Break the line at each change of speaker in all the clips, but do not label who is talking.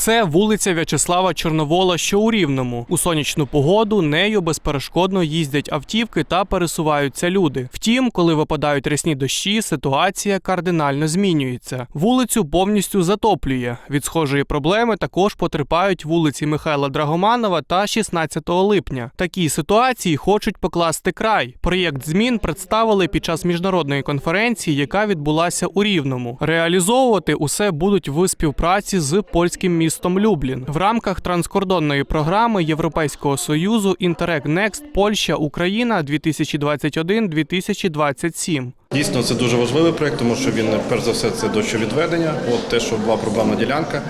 Це вулиця В'ячеслава Чорновола, що у Рівному. У сонячну погоду нею безперешкодно їздять автівки та пересуваються люди. Втім, коли випадають рясні дощі, ситуація кардинально змінюється. Вулицю повністю затоплює. Від схожої проблеми також потерпають вулиці Михайла Драгоманова та 16 липня. Такій ситуації хочуть покласти край. Проєкт змін представили під час міжнародної конференції, яка відбулася у Рівному. Реалізовувати усе будуть в співпраці з польським містом Люблін в рамках транскордонної програми Європейського союзу Interreg Next Польща Україна 2021-2027.
Дійсно, це дуже важливий проєкт, тому що він перш за все це дощовідведення. От те, що була проблемна ділянка,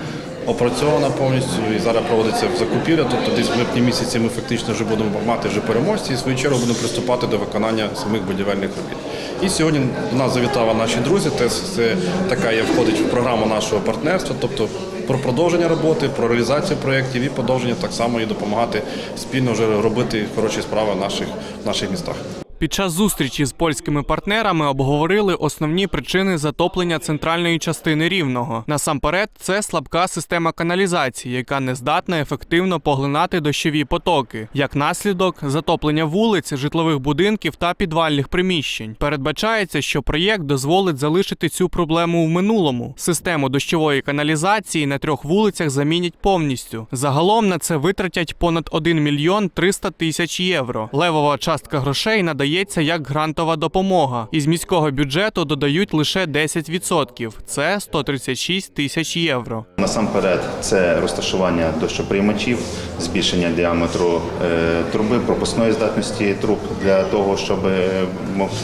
опрацьована повністю і зараз проводиться в закупівля. Тобто десь в липні місяці ми фактично вже будемо мати вже переможці і свою чергу будемо приступати до виконання самих будівельних робіт. І сьогодні до нас завітали наші друзі. Це, це така є входить в програму нашого партнерства, тобто про продовження роботи, про реалізацію проєктів і продовження так само і допомагати спільно вже робити хороші справи в наших, в наших містах.
Під час зустрічі з польськими партнерами обговорили основні причини затоплення центральної частини рівного. Насамперед, це слабка система каналізації, яка не здатна ефективно поглинати дощові потоки. Як наслідок, затоплення вулиць, житлових будинків та підвальних приміщень. Передбачається, що проєкт дозволить залишити цю проблему в минулому. Систему дощової каналізації на трьох вулицях замінять повністю. Загалом на це витратять понад 1 мільйон 300 тисяч євро. Левова частка грошей надається як грантова допомога. Із міського бюджету додають лише 10%. Це 136 тисяч євро.
Насамперед, це розташування дощоприймачів, збільшення діаметру е, труби, пропускної здатності труб для того, щоб е,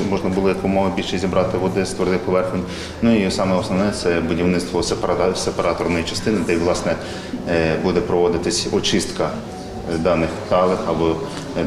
можна було якомога більше зібрати води з твердих поверхонь. Ну і саме основне це будівництво сепара- сепараторної частини, де власне е, буде проводитись очистка даних талих або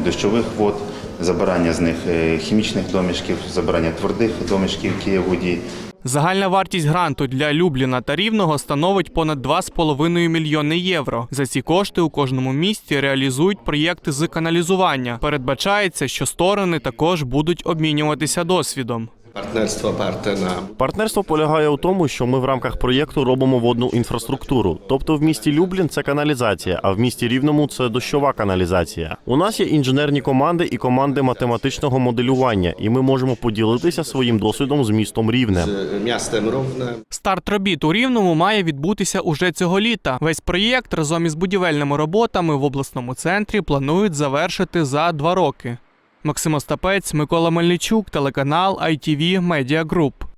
дощових вод, забирання з них е, хімічних домішків, забирання твердих домішків, воді.
Загальна вартість гранту для Любліна та Рівного становить понад 2,5 мільйони євро. За ці кошти у кожному місті реалізують проєкти з каналізування. Передбачається, що сторони також будуть обмінюватися досвідом.
Oparte na
Партнерство полягає у тому, що ми в рамках проєкту робимо водну інфраструктуру. Тобто в місті Люблін це каналізація, а в місті Рівному це дощова каналізація. У нас є інженерні команди і команди математичного моделювання, і ми можемо поділитися своїм досвідом з містом Рівне.
miastem Równe.
Старт робіт у Рівному має відбутися уже цього літа. Весь проєкт разом із будівельними роботами в обласному центрі планують завершити за два роки. Максим Остапець, Микола Мельничук, телеканал ITV Media Group.